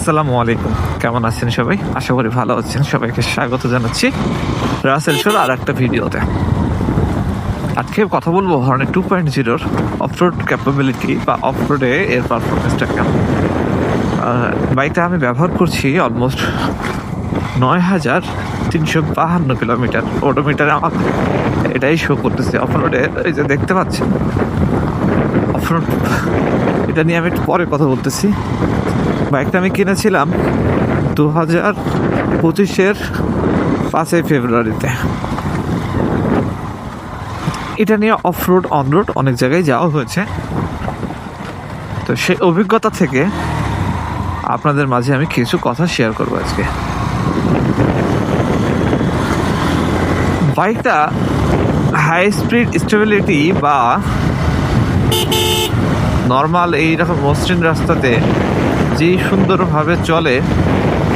আসসালামু আলাইকুম। কেমন আছেন সবাই? আশা করি ভালো আছেন। সবাইকে স্বাগত জানাচ্ছি রাসেল শোর আর একটা ভিডিওতে। আজকে কথা বলব হর্নে টু পয়েন্ট জিরোর অফরোড ক্যাপাবিলিটি বা অফরোডে এর পারফরমেন্সটা কেমন। বাইকটা আমি ব্যবহার করছি অলমোস্ট নয় হাজার তিনশো বাহান্ন কিলোমিটার ওডোমিটারে আমার এটাই শো করতেছে। অফরোডে এই যে দেখতে পাচ্ছেন? অফরোড এটা নিয়ে আমি একটু পরে কথা বলতেছি। বাইকটা আমি কিনেছিলাম দু হাজার পঁচিশের পাঁচই ফেব্রুয়ারিতে। এটা নিয়ে অফ রোড অনেক জায়গায় যাওয়া হয়েছে। তো সেই অভিজ্ঞতা থেকে আপনাদের মাঝে আমি কিছু কথা শেয়ার করব আজকে। বাইকটা হাই স্পিড স্টেবিলিটি বা নর্মাল এইরকম মসৃণ রাস্তাতে যেই সুন্দরভাবে চলে,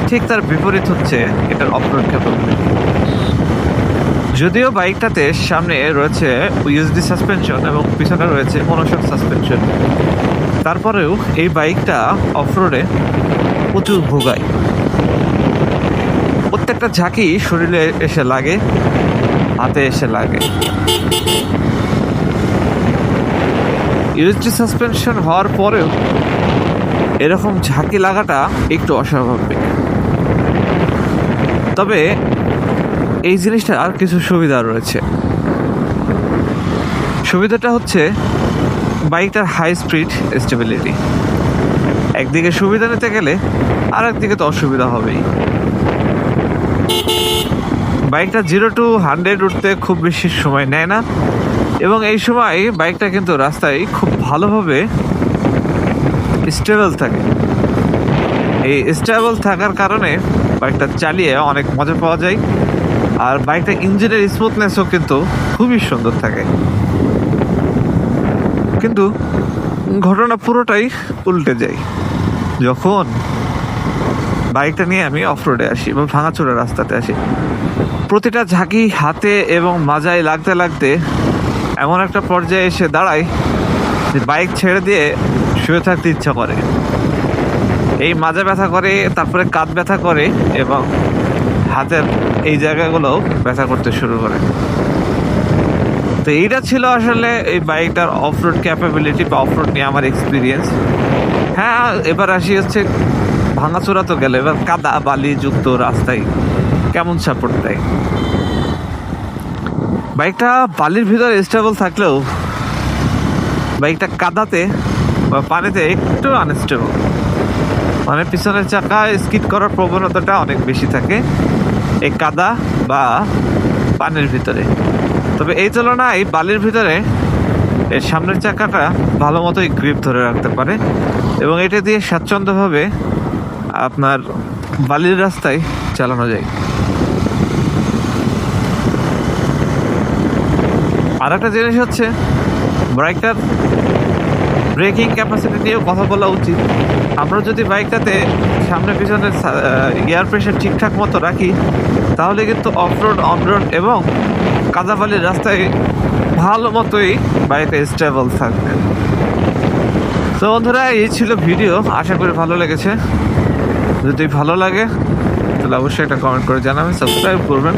ঠিক তার বিপরীত হচ্ছে এটার ক্যাপাবিলিটি যদিও বাইকটাতে সামনে রয়েছে ইউএসডি সাসপেনশন এবং পিছনে রয়েছে মনোশক সাসপেনশন তারপরেও এই বাইকটা অফরোডে প্রচুর ভোগায়। প্রত্যেকটা ঝাঁকি শরীরে এসে লাগে। হাতে এসে লাগে। ইউএসডি সাসপেনশন হওয়ার পরেও এরকম ঝাঁকি লাগাটা একটু অস্বাভাবিক। তবে এই জিনিসটা আর কিছু সুবিধা রয়েছে। সুবিধাটা হচ্ছে বাইকটার হাই স্পিড স্টেবিলিটি একদিকে সুবিধা নিতে গেলে আর একদিকে তো অসুবিধা হবেই। বাইকটা জিরো টু হান্ড্রেড উঠতে খুব বেশি সময় নেয় না। এবং এই সময় বাইকটা কিন্তু রাস্তায় খুব ভালোভাবে স্টেবল থাকে। এই স্টেবল থাকার কারণে বাইকটা চালিয়ে অনেক মজা পাওয়া যায়। আর বাইকটা ইঞ্জিনের স্মুথনেসও কিন্তু খুবই সুন্দর থাকে। কিন্তু ঘটনা পুরোটাই উল্টে যায়। যখন বাইকটা নিয়ে আমি অফ রোডে আসি বা ভাঙাচোরা রাস্তাতে আসি প্রতিটা ঝাঁকি হাতে এবং মাজায় লাগতে লাগতে এমন একটা পর্যায়ে এসে দাঁড়ায় যে বাইক ছেড়ে দিয়ে শুয়ে থাকতে ইচ্ছা করে। এই মাজা ব্যথা করে, তারপরে কাঁধ ব্যথা করে এবং হাতের এই জায়গাগুলো ব্যথা করতে শুরু করে। তো এইটা ছিল আসলে এই বাইকটার অফরোড ক্যাপাবিলিটি বা অফরোড নিয়ে আমার এক্সপিরিয়েন্স হ্যাঁ এবার আসি হচ্ছে ভাঙাচোরা তো গেল, এবার কাদা, বালি যুক্ত রাস্তায়। কেমন সাপোর্ট দেয়? বাইকটা বালির ভিতরে স্টেবল থাকলেও বাইকটা কাদাতে বা পানিতে একটু আনস্টেবল মানে পিছনের চাকা স্কিড করার প্রবণতাটা অনেক বেশি থাকে এই কাদা বা পানির ভিতরে। তবে এই তুলনায় বালির ভিতরে এর সামনের চাকাটা ভালো মতোই গ্রিপ ধরে রাখতে পারে এবং এটা দিয়ে স্বাচ্ছন্দ্যভাবে আপনার বালির রাস্তায় চালানো যায়। আর একটা জিনিস হচ্ছে, বাইকটার ব্রেকিং ক্যাপাসিটি নিয়েও কথা বলা উচিত। আমরা যদি বাইকটাতে সামনে পিছনে এয়ার প্রেশার ঠিকঠাক মতো রাখি, তাহলে কিন্তু অফরোড অনরোড এবং কাদাবালির রাস্তায় ভালো মতোই বাইকটা স্টেবল থাকবে। তো বন্ধুরা, এই ছিল ভিডিও। আশা করি ভালো লেগেছে। যদি ভালো লাগে তাহলে অবশ্যই একটা কমেন্ট করে জানাবেন সাবস্ক্রাইব করবেন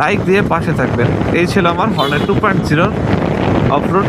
লাইক দিয়ে পাশে থাকবেন। এই ছিল আমার হর্নে টু পয়েন্ট জিরোর অফরোড